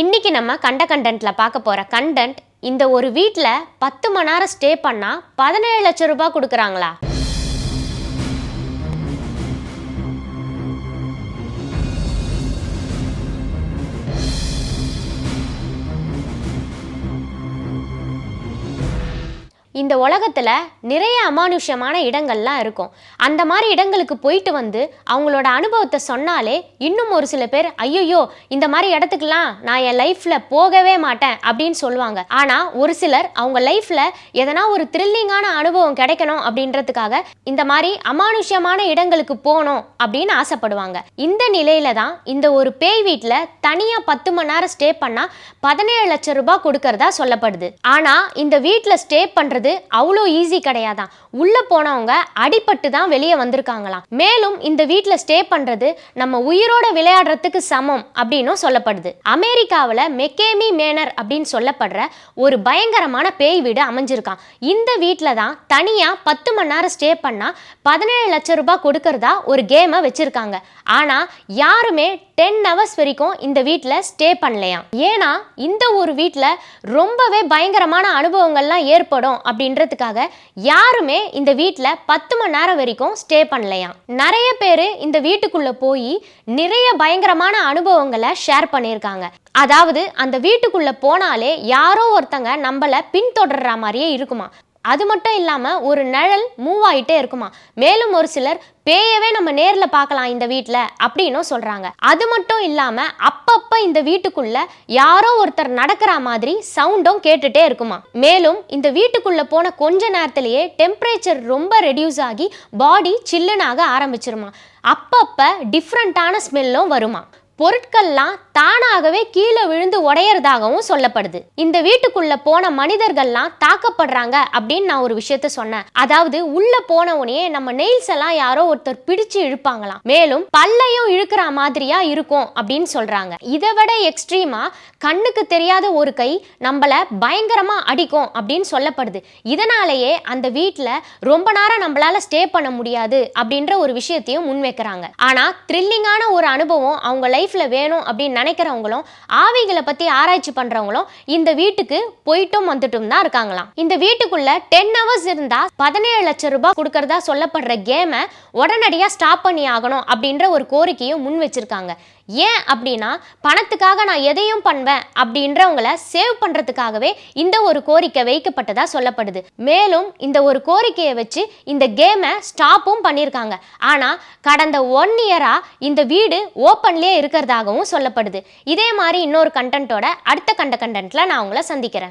இன்னைக்கு நம்ம கண்ட கண்டென்ட்டில் பார்க்க போகிற கண்டென்ட் இந்த ஒரு வீட்டில் பத்து மணி நேரம் ஸ்டே பண்ணால் பதினேழு லட்சம் ரூபாய் கொடுக்குறாங்களா? இந்த உலகத்தில் நிறைய அமானுஷ்யமான இடங்கள்லாம் இருக்கும். அந்த மாதிரி இடங்களுக்கு போயிட்டு வந்து அவங்களோட அனுபவத்தை சொன்னாலே இன்னும் ஒரு சில பேர் ஐயோ இந்த மாதிரி இடத்துக்குலாம் நான் என் லைஃப்பில் போகவே மாட்டேன் அப்படின்னு சொல்லுவாங்க. ஆனால் ஒரு சிலர் அவங்க லைஃப்பில் எதனா ஒரு த்ரில்லிங்கான அனுபவம் கிடைக்கணும் அப்படின்றதுக்காக இந்த மாதிரி அமானுஷ்யமான இடங்களுக்கு போகணும் அப்படின்னு ஆசைப்படுவாங்க. இந்த நிலையில தான் இந்த ஒரு பேய் வீட்டில் தனியாக பத்து மணி நேரம் ஸ்டே பண்ணால் பதினேழு லட்சம் ரூபாய் கொடுக்கறதா சொல்லப்படுது. ஆனால் இந்த வீட்டில் ஸ்டே பண்ணுறது அவ்வளோ ஈஸி கிடையாதான். உள்ளே போனவங்க அடிபட்டு தான் வெளியே வந்திருக்காங்களாம். மேலும் இந்த வீட்டில் ஸ்டே பண்ணுறது நம்ம உயிரோட விளையாடுறதுக்கு சமம் அப்படின்னும் சொல்லப்படுது. அமெரிக்காவில் மெக்கேமி மேனர் அப்படின்னு சொல்லப்படுற ஒரு பயங்கரமான பேய் வீடு அமைஞ்சிருக்கான் இந்த வீட்டில் தான் தனியாக பத்து மணி நேரம் ஸ்டே பண்ணால் பதினேழு லட்சம் ரூபாய் கொடுக்கறதா ஒரு கேமை வச்சுருக்காங்க. ஆனால் யாருமே டென் ஹவர்ஸ் வரைக்கும் இந்த வீட்டில் ஸ்டே பண்ணலையாம். ஏன்னா இந்த ஒரு வீட்டில் ரொம்பவே பயங்கரமான அனுபவங்கள்லாம் ஏற்படும் அப்படின்றதுக்காக யாருமே இந்த வீட்டில் பத்து மணி நேரம் வரைக்கும் ஸ்டே பண்ணலையாம் நிறைய பேர் இந்த வீட்டுக்குள்ளே போய் நிறைய பயங்கரமான அனுபவங்களை ஷேர் பண்ணியிருக்காங்க. அதாவது அந்த வீட்டுக்குள்ளே போனாலே யாரோ ஒருத்தங்க நம்மளை பின்தொடர்ற மாதிரியே இருக்குமா? அது மட்டும் இல்லாமல் ஒரு நிழல் மூவ் ஆகிட்டே இருக்குமா? மேலும் ஒரு சிலர் பேயவே நம்ம நேரில் பார்க்கலாம் இந்த வீட்டில் அப்படின்னும் சொல்கிறாங்க அது மட்டும் இல்லாமல் அப்பப்போ இந்த வீட்டுக்குள்ள யாரோ ஒருத்தர் நடக்கிற மாதிரி சவுண்டும் கேட்டுட்டே இருக்குமா? மேலும் இந்த வீட்டுக்குள்ளே போன கொஞ்ச நேரத்திலேயே டெம்பரேச்சர் ரொம்ப ரெடியூஸ் ஆகி பாடி சில்லுனாக ஆரம்பிச்சிருமா? அப்பப்போ டிஃப்ரெண்ட்டான ஸ்மெல்லும் வருமா? பொருட்கள்லாம் தானாகவே கீழே விழுந்து உடையறதாகவும் சொல்லப்படுது. இந்த வீட்டுக்குள்ள போன மனிதர்கள்லாம் தாக்கப்படுறாங்க அப்படின்னு நான் ஒரு விஷயத்த சொன்னேன். அதாவது உள்ள போன உடனே நம்ம நெயில்ஸ் எல்லாம் யாரோ ஒருத்தர் பிடிச்சு இழுப்பாங்களாம். மேலும் பல்லையும் இழுக்கிற மாதிரியா இருக்கும் அப்படின்னு சொல்றாங்க. இதை விட எக்ஸ்ட்ரீமா கண்ணுக்கு தெரியாத ஒரு கை நம்மள பயங்கரமா அடிக்கும் அப்படின்னு சொல்லப்படுது. இதனாலேயே அந்த வீட்டில் ரொம்ப நேரம் நம்மளால ஸ்டே பண்ண முடியாது அப்படின்ற ஒரு விஷயத்தையும் முன்வைக்கிறாங்க. ஆனா த்ரில்லிங்கான ஒரு அனுபவம் அவங்க லைஃப்பில் வேணும் அப்படின்னு நினைக்கிறவங்களும் ஆவிகளை பத்தி ஆராய்ச்சி பண்றவங்களும் இந்த வீட்டுக்கு போயிட்டும் வந்துட்டும் தான் இருக்காங்களாம். இந்த வீட்டுக்குள்ள டென் ஹவர்ஸ் இருந்தா பதினேழு லட்சம் ரூபாய் கொடுக்கறதா சொல்லப்படுற கேமை உடனடியா ஸ்டாப் பண்ணி ஆகணும் அப்படின்ற ஒரு கோரிக்கையும் முன் வச்சிருக்காங்க. ஏன் அப்படின்னா பணத்துக்காக நான் எதையும் பண்ணுவேன் அப்படின்றவங்கள சேவ் பண்றதுக்காகவே இந்த ஒரு கோரிக்கை வைக்கப்பட்டதா சொல்லப்படுது. மேலும் இந்த ஒரு கோரிக்கையை வச்சு இந்த கேமை ஸ்டாப்பும் பண்ணியிருக்காங்க ஆனா கடந்த ஒன் இயரா இந்த வீடு ஓப்பன்லேயே இருக்கிறதாகவும் சொல்லப்படுது. இதே மாதிரி இன்னொரு கண்டென்ட்டோட அடுத்த கண்ட கண்டென்ட்டில் நான் உங்களை சந்திக்கிறேன்.